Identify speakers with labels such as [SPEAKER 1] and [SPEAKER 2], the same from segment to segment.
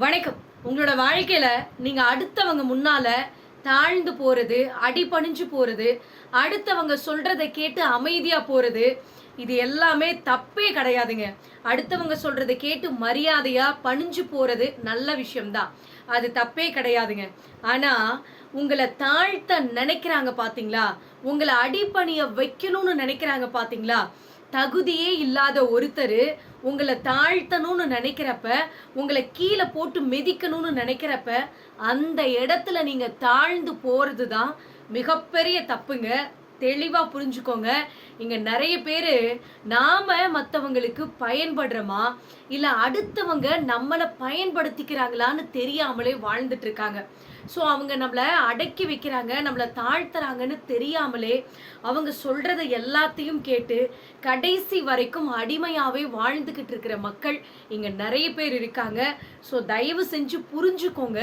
[SPEAKER 1] வணக்கம். உங்களோட வாழ்க்கையில் நீங்கள் அடுத்தவங்க முன்னால் தாழ்ந்து போகிறது அடிபணிஞ்சு போகிறது அடுத்தவங்க சொல்கிறத கேட்டு அமைதியாக போகிறது இது எல்லாமே தப்பே கிடையாதுங்க. அடுத்தவங்க சொல்கிறத கேட்டு மரியாதையாக பணிஞ்சு போகிறது நல்ல விஷயம்தான். அது தப்பே கிடையாதுங்க. ஆனால் உங்களை தாழ்த்த நினைக்கிறாங்க பார்த்தீங்களா உங்களை அடிபணிய வைக்கணும்னு நினைக்கிறாங்க பார்த்தீங்களா தகுதியே இல்லாத ஒருத்தர் உங்களை தாழ்த்தணும்னு நினைக்கிறப்ப உங்களை கீழே போட்டு மிதிக்கணும்னு நினைக்கிறப்ப அந்த இடத்துல நீங்க தாழ்ந்து போறது தான் மிகப்பெரிய தப்புங்க. தெளிவாக புரிஞ்சுக்கோங்க. இங்கே நிறைய பேர் நாம் மற்றவங்களுக்கு பயன்படுறோமா? இல்லை அடுத்தவங்க நம்மளை பயன்படுத்திக்கிறாங்களான்னு தெரியாமலே வாழ்ந்துட்டு இருக்காங்க. ஸோ அவங்க நம்மளை அடக்கி வைக்கிறாங்க நம்மளை தாழ்த்துறாங்கன்னு தெரியாமலே அவங்க சொல்கிறத எல்லாத்தையும் கேட்டு கடைசி வரைக்கும் அடிமையாகவே வாழ்ந்துக்கிட்டு இருக்கிற மக்கள் இங்கே நிறைய பேர் இருக்காங்க. ஸோ தயவு செஞ்சு புரிஞ்சுக்கோங்க.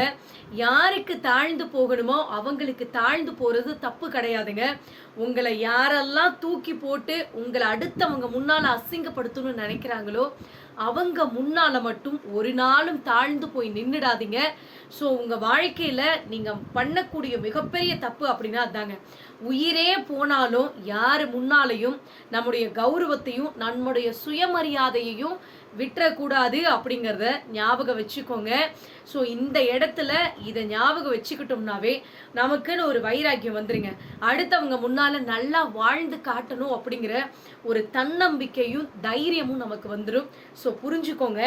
[SPEAKER 1] யாருக்கு தாழ்ந்து போகணுமோ அவங்களுக்கு தாழ்ந்து போகிறது தப்பு கிடையாதுங்க. உங்களை யாரெல்லாம் தூக்கி போட்டு உங்களை அடுத்தவங்க முன்னால் அசிங்கப்படுத்தணும்னு நினைக்கிறாங்களோ அவங்க முன்னால் மட்டும் ஒரு நாளும் தாழ்ந்து போய் நின்றுடாதீங்க ஸோ உங்கள் வாழ்க்கையில் நீங்கள் பண்ணக்கூடிய மிகப்பெரிய தப்பு அப்படின்னா அதாங்க. உயிரே போனாலும் யார் முன்னாலையும் நம்முடைய கௌரவத்தையும் நம்முடைய சுயமரியாதையையும் விட்டுறக்கூடாது அப்படிங்கிறத ஞாபகம் வச்சுக்கோங்க. ஸோ இந்த இடத்துல இதை ஞாபகம் வச்சுக்கிட்டோம்னாவே நமக்குன்னு ஒரு வைராக்கியம் வந்துருங்க. அடுத்தவங்க முன்னால் நல்லா வாழ்ந்து காட்டணும் அப்படிங்கிற ஒரு தன்னம்பிக்கையும் தைரியமும் நமக்கு வந்துடும் ஸோ புரிஞ்சுக்கோங்க.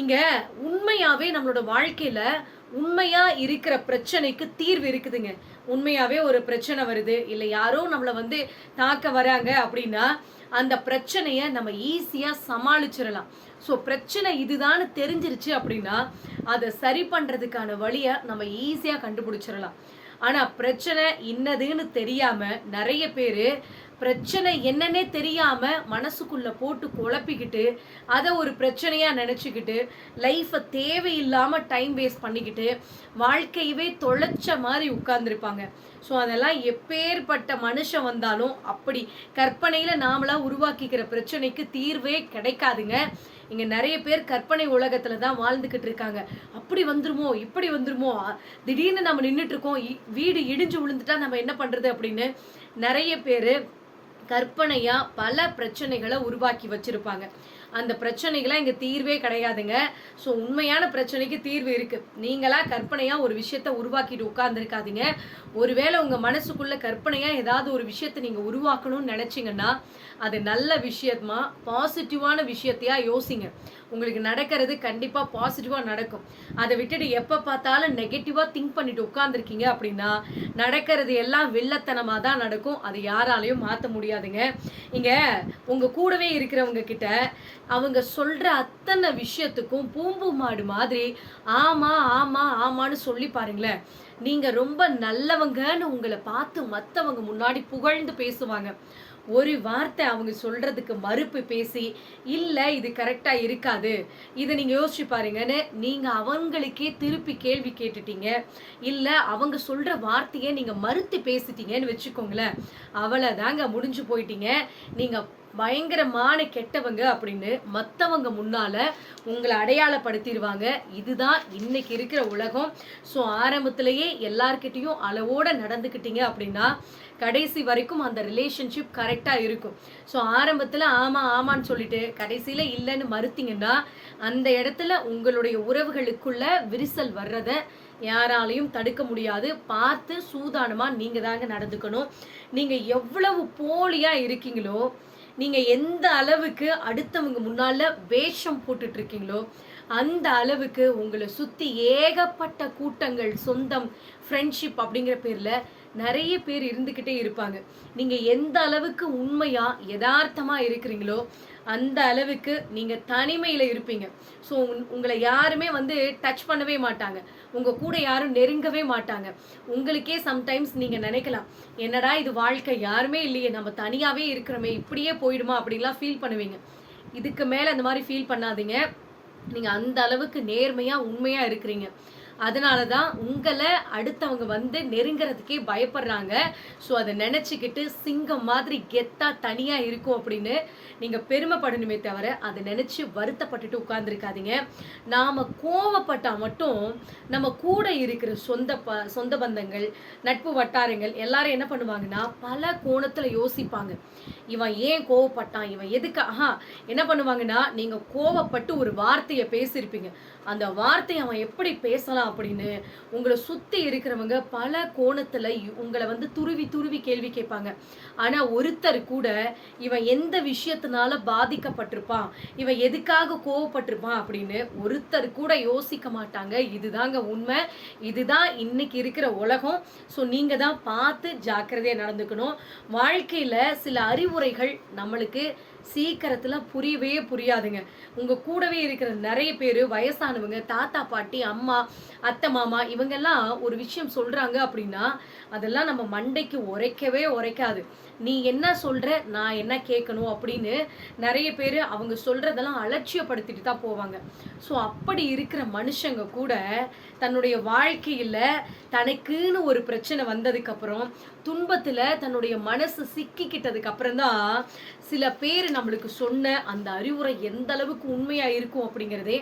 [SPEAKER 1] இங்கே உண்மையாகவே நம்மளோட வாழ்க்கையில் உண்மையா இருக்கிற பிரச்சனைக்கு தீர்வு இருக்குதுங்க. உண்மையாவே ஒரு பிரச்சனை வருது. இல்லை யாரோ நம்மளை வந்து தாக்க வராங்க அப்படின்னா அந்த பிரச்சனையை நம்ம ஈஸியாக சமாளிச்சிடலாம் ஸோ பிரச்சனை இதுதான்னு தெரிஞ்சிருச்சு அப்படின்னா அதை சரி பண்ணுறதுக்கான வழியை நம்ம ஈஸியாக கண்டுபிடிச்சிடலாம் ஆனால் பிரச்சனை இன்னதுன்னு தெரியாமல் நிறைய பேர் பிரச்சனை என்னன்னே தெரியாம மனசுக்குள்ள போட்டு குழப்பிக்கிட்டு அதை ஒரு பிரச்சனையா நினைச்சுக்கிட்டு லைஃப்பை தேவையில்லாம டைம் வேஸ்ட் பண்ணிக்கிட்டு வாழ்க்கையவே தொலைச்ச மாதிரி உட்கார்ந்துருப்பாங்க. ஸோ அதெல்லாம் எப்பேற்பட்ட மனுஷன் வந்தாலும் அப்படி கற்பனையில நாமளா உருவாக்கிக்கிற பிரச்சனைக்கு தீர்வே கிடைக்காதுங்க. இங்கே நிறைய பேர் கற்பனை உலகத்தில் தான் வாழ்ந்துக்கிட்டு இருக்காங்க. அப்படி வந்துருமோ இப்படி வந்துருமோ திடீர்னு நம்ம நின்றுட்டு இருக்கோம் இ- வீடு இடிஞ்சு விழுந்துட்டா நம்ம என்ன பண்ணுறது அப்படின்னு நிறைய பேர் கற்பனையாக பல பிரச்சனைகளை உருவாக்கி வச்சிருப்பாங்க. அந்த பிரச்சனைகளாம் இங்கே தீர்வே கிடையாதுங்க. ஸோ உண்மையான பிரச்சனைக்கு தீர்வு இருக்குது நீங்களா கற்பனையாக ஒரு விஷயத்த உருவாக்கிட்டு உட்காந்துருக்காதீங்க ஒருவேளை உங்கள் மனசுக்குள்ளே கற்பனையாக ஏதாவது ஒரு விஷயத்த நீங்கள் உருவாக்கணும்னு நினச்சிங்கன்னா அது நல்ல விஷயமா பாசிட்டிவான விஷயத்தையா யோசிங்க. உங்களுக்கு நடக்கிறது கண்டிப்பாக பாசிட்டிவாக நடக்கும். அதை விட்டுட்டு எப்போ பார்த்தாலும் நெகட்டிவாக திங்க் பண்ணிட்டு உட்காந்துருக்கீங்க அப்படின்னா நடக்கிறது எல்லாம் வில்லத்தனமாக தான் நடக்கும். அது யாராலையும் மாற்ற முடியாதுங்க. இங்கே உங்கள் கூடவே இருக்கிறவங்க கிட்ட அவங்க சொல்கிற அத்தனை விஷயத்துக்கும் பூம்பு மாடு மாதிரி ஆமாம் ஆமாம் ஆமான்னு சொல்லி பாருங்களேன். நீங்கள் ரொம்ப நல்லவங்கன்னு உங்களை பார்த்து மற்றவங்க முன்னாடி புகழ்ந்து பேசுவாங்க. ஒரு வார்த்தை அவங்க சொல்கிறதுக்கு மறுப்பு பேசி இல்லை இது கரெக்டாக இருக்காது. இதை நீங்கள் யோசிச்சு பாருங்கன்னு நீங்கள் அவங்களுக்கே திருப்பி கேள்வி கேட்டுட்டீங்க. இல்லை அவங்க சொல்கிற வார்த்தையை நீங்கள் மறுத்து பேசிட்டீங்கன்னு வச்சுக்கோங்களேன். அவ்வளவுதாங்க முடிஞ்சு போயிட்டீங்க. நீங்கள் பயங்கரமான கெட்டவங்க அப்படின்னு மற்றவங்க முன்னால உங்களை அடையாளப்படுத்திடுவாங்க. இதுதான் இன்னைக்கு இருக்கிற உலகம். ஸோ ஆரம்பத்திலேயே எல்லார்கிட்டயும் அளவோட நடந்துக்கிட்டீங்க அப்படின்னா கடைசி வரைக்கும் அந்த ரிலேஷன்ஷிப் கரெக்டாக இருக்கும். ஸோ ஆரம்பத்தில் ஆமாம் ஆமான்னு சொல்லிட்டு கடைசியில் இல்லைன்னு மறுத்தீங்கன்னா அந்த இடத்துல உங்களுடைய உறவுகளுக்குள்ள விரிசல் வர்றதை யாராலையும் தடுக்க முடியாது. பார்த்து சூதானமாக நீங்கள் தாங்க நடந்துக்கணும். நீங்கள் எவ்வளவு போலியாக இருக்கீங்களோ நீங்கள் எந்த அளவுக்கு அடுத்தவங்க முன்னால் வேஷம் போட்டுட்ருக்கீங்களோ அந்த அளவுக்கு உங்களை சுற்றி ஏகப்பட்ட கூட்டங்கள் சொந்தம் ஃப்ரெண்ட்ஷிப் அப்படிங்கிற பேரில் நிறைய பேர் இருந்துக்கிட்டே இருப்பாங்க. நீங்கள் எந்த அளவுக்கு உண்மையாக யதார்த்தமாக இருக்கிறீங்களோ அந்த அளவுக்கு நீங்கள் தனிமையில் இருப்பீங்க. ஸோ உங்களை யாருமே வந்து டச் பண்ணவே மாட்டாங்க. உங்கள் கூட யாரும் நெருங்கவே மாட்டாங்க. உங்களுக்கே சம்டைம்ஸ் நீங்கள் நினைக்கலாம் என்னடா இது வாழ்க்கை? யாருமே இல்லையே. நம்ம தனியாகவே இருக்கிறோமே. இப்படியே போயிடுமா? அப்படின்லாம் ஃபீல் பண்ணுவீங்க. இதுக்கு மேலே அந்த மாதிரி ஃபீல் பண்ணாதீங்க. நீங்கள் அந்த அளவுக்கு நேர்மையாக உண்மையாக இருக்கிறீங்க. அதனால தான் உங்களை அடுத்தவங்க வந்து நெருங்கிறதுக்கே பயப்படுறாங்க. ஸோ அதை நினச்சிக்கிட்டு சிங்கம் மாதிரி கெத்தாக தனியாக இருக்கும் அப்படின்னு நீங்கள் பெருமைப்படணுமே தவிர அதை நினச்சி வருத்தப்பட்டுட்டு உட்காந்துருக்காதீங்க நாம் கோவப்பட்டால் மட்டும் நம்ம கூட இருக்கிற சொந்த ப சொந்த பந்தங்கள் நட்பு வட்டாரங்கள் எல்லாரும் என்ன பண்ணுவாங்கன்னா பல கோணத்தில் யோசிப்பாங்க. இவன் ஏன் கோவப்பட்டான்? இவன் எதுக்கு? ஆஹா என்ன பண்ணுவாங்கன்னா நீங்கள் கோவப்பட்டு ஒரு வார்த்தையை பேசியிருப்பீங்க. அந்த வார்த்தையை அவன் எப்படி பேசலாம் அப்படின்னு உங்களை சுற்றி இருக்கிறவங்க பல கோணத்தில் உங்களை வந்து துருவி துருவி கேள்வி கேட்பாங்க. ஆனால் ஒருத்தர் கூட இவன் எந்த விஷயத்தினால பாதிக்கப்பட்டிருப்பான் இவன் எதுக்காக கோவப்பட்டிருப்பான் அப்படின்னு ஒருத்தர் கூட யோசிக்க மாட்டாங்க. இதுதாங்க உண்மை. இதுதான் இன்னைக்கு இருக்கிற உலகம். ஸோ நீங்கள் தான் பார்த்து ஜாக்கிரதையாக நடந்துக்கணும். வாழ்க்கையில் சில அறிவுரைகள் நம்மளுக்கு சீக்கிரத்தில் புரியவே புரியாதுங்க. உங்கள் கூடவே இருக்கிற நிறைய பேர் வயசானவங்க தாத்தா பாட்டி அம்மா அத்தை மாமா இவங்கெல்லாம் ஒரு விஷயம் சொல்கிறாங்க அப்படின்னா அதெல்லாம் நம்ம மண்டைக்கு உரைக்கவே உரைக்காது. நீ என்ன சொல்கிற நான் என்ன கேட்கணும் அப்படின்னு நிறைய பேர் அவங்க சொல்கிறதெல்லாம் அலட்சியப்படுத்திட்டு தான் போவாங்க. ஸோ அப்படி இருக்கிற மனுஷங்க கூட தன்னுடைய வாழ்க்கையில் தனக்குன்னு ஒரு பிரச்சனை வந்ததுக்கப்புறம் துன்பத்தில் தன்னுடைய மனசு சிக்கிக்கிட்டதுக்கு அப்புறம் தான் சில பேர் நம்மளுக்கு சொன்ன அந்த அறிவுரை எந்த அளவுக்கு உண்மையாக இருக்கும் அப்படிங்கிறதே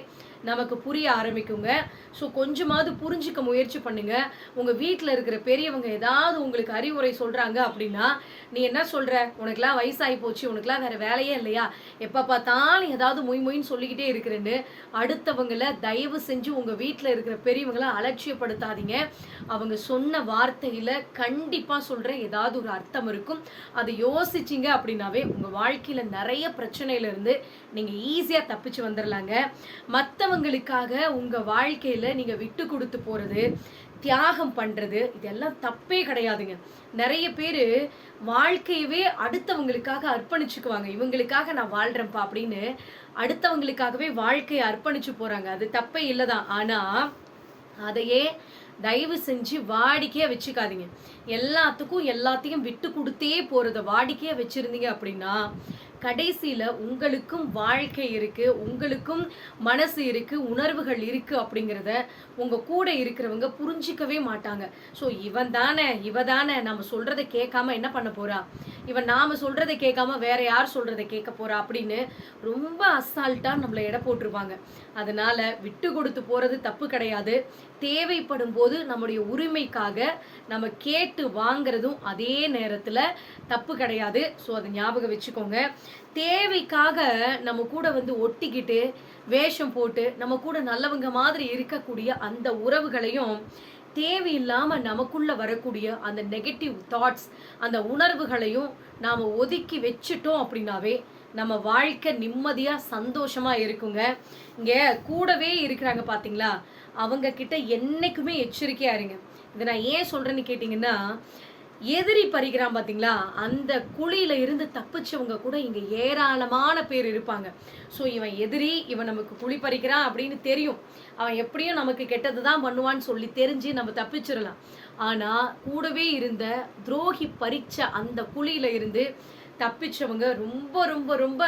[SPEAKER 1] நமக்கு புரிய ஆரம்பிக்குங்க. ஸோ கொஞ்சமாவது புரிஞ்சுக்க முயற்சி பண்ணுங்க. உங்கள் வீட்டில் இருக்கிற பெரியவங்க ஏதாவது உங்களுக்கு அறிவுரை சொல்கிறாங்க அப்படின்னா நீ என்ன சொல்கிற உனக்குலாம் வயசாகி போச்சு உனக்குலாம் வேறு வேலையே இல்லையா? எப்போ பார்த்தாலும் ஏதாவது மொய் மொயின்னு சொல்லிக்கிட்டே இருக்கிறேன்னு அடுத்தவங்கள தயவு செஞ்சு உங்கள் வீட்டில் இருக்கிற பெரியவங்களை அலட்சியப்படுத்தாதீங்க. அவங்க சொன்ன வார்த்தையில் கண்டிப்பாக சொல்கிற ஏதாவது ஒரு அர்த்தம் இருக்கும். அதை யோசிச்சிங்க அப்படின்னாவே உங்கள் வாழ்க்கையில் நிறைய பிரச்சனையிலேருந்து நீங்கள் ஈஸியாக தப்பிச்சு வந்துடலாங்க மற்ற மற்றவங்களுக்காக உங்கள் வாழ்க்கையில் நீங்கள் விட்டு கொடுத்து போகிறது தியாகம் பண்ணுறது இதெல்லாம் தப்பே கிடையாதுங்க. நிறைய பேர் வாழ்க்கையவே அடுத்தவங்களுக்காக அர்ப்பணிச்சுக்குவாங்க. இவங்களுக்காக நான் வாழ்கிறேன்ப்பா அப்படின்னு அடுத்தவங்களுக்காகவே வாழ்க்கையை அர்ப்பணிச்சு போகிறாங்க அது தப்பே இல்லை தான் ஆனால் அதையே தயவு செஞ்சு வாடிக்கையாக வச்சுக்காதீங்க. எல்லாத்துக்கும் எல்லாத்தையும் விட்டு கொடுத்தே போகிறத வாடிக்கையாக வச்சுருந்தீங்க அப்படின்னா கடைசியில் உங்களுக்கும் வாழ்க்கை இருக்குது உங்களுக்கும் மனசு இருக்குது உணர்வுகள் இருக்குது அப்படிங்கிறத உங்கள் கூட இருக்கிறவங்க புரிஞ்சிக்கவே மாட்டாங்க. ஸோ இவன் தானே இவ தானே நம்ம சொல்கிறத கேட்காம என்ன பண்ண போகிறா இவன் நாம் சொல்கிறத கேட்காம வேற யார் சொல்கிறத கேட்க போகிறா அப்படின்னு ரொம்ப அசால்ட்டாக நம்மளை எடை போட்டிருப்பாங்க அதனால் விட்டு கொடுத்து போகிறது தப்பு கிடையாது. தேவைப்படும் போது நம்முடைய உரிமைக்காக நம்ம கேட்டு வாங்குறதும் அதே நேரத்தில் தப்பு கிடையாது. ஸோ அதை ஞாபகம் வச்சுக்கோங்க. தேவைக்காக நம்ம கூட வந்து ஒட்டிக்கிட்டு வேஷம் போட்டு நம்ம கூட நல்லவங்க மாதிரி இருக்கக்கூடிய அந்த உறவுகளையும் தேவையில்லாமல் நமக்குள்ள வரக்கூடிய அந்த நெகட்டிவ் தாட்ஸ் அந்த உணர்வுகளையும் நாம் ஒதுக்கி வச்சுட்டோம் அப்படின்னாவே நம்ம வாழ்க்கை நிம்மதியாக சந்தோஷமாக இருக்குங்க. இங்கே கூடவே இருக்கிறாங்க பார்த்தீங்களா அவங்க கிட்ட என்னைக்குமே எச்சரிக்கையாக இருங்க. இதை நான் ஏன் சொல்கிறேன்னு கேட்டிங்கன்னா எதிரி பறிக்கிறான் பார்த்தீங்களா அந்த குழியில இருந்து தப்பிச்சவங்க கூட இங்கே ஏராளமான பேர் இருப்பாங்க. ஸோ இவன் எதிரி இவன் நமக்கு குழி பறிக்கிறான் அப்படின்னு தெரியும். அவன் எப்படியும் நமக்கு கெட்டது தான் பண்ணுவான்னு சொல்லி தெரிஞ்சு நம்ம தப்பிச்சிடலாம். ஆனால் கூடவே இருந்த துரோகி பறிச்ச அந்த குழியில இருந்து தப்பிச்சவங்க ரொம்ப ரொம்ப ரொம்ப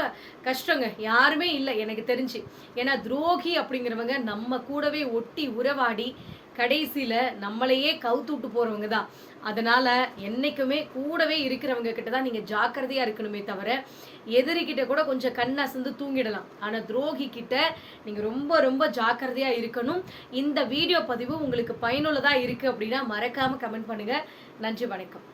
[SPEAKER 1] கஷ்டங்க. யாருமே இல்லை எனக்கு தெரிஞ்சு. ஏன்னா துரோகி அப்படிங்கிறவங்க நம்ம கூடவே ஒட்டி உறவாடி கடைசியில் நம்மளையே கவுத்துட்டு போகிறவங்க தான். அதனால் என்றைக்குமே கூடவே இருக்கிறவங்க கிட்ட தான் நீங்கள் ஜாக்கிரதையாக இருக்கணுமே தவிர எதிரிக்கிட்ட கூட கொஞ்சம் கண்ணை அசந்து தூங்கிடலாம். ஆனால் துரோகி கிட்ட நீங்கள் ரொம்ப ரொம்ப ஜாக்கிரதையாக இருக்கணும். இந்த வீடியோ பதிவு உங்களுக்கு பயனுள்ளதாக இருக்குது அப்படின்னா மறக்காமல் கமெண்ட் பண்ணுங்கள் நன்றி வணக்கம்.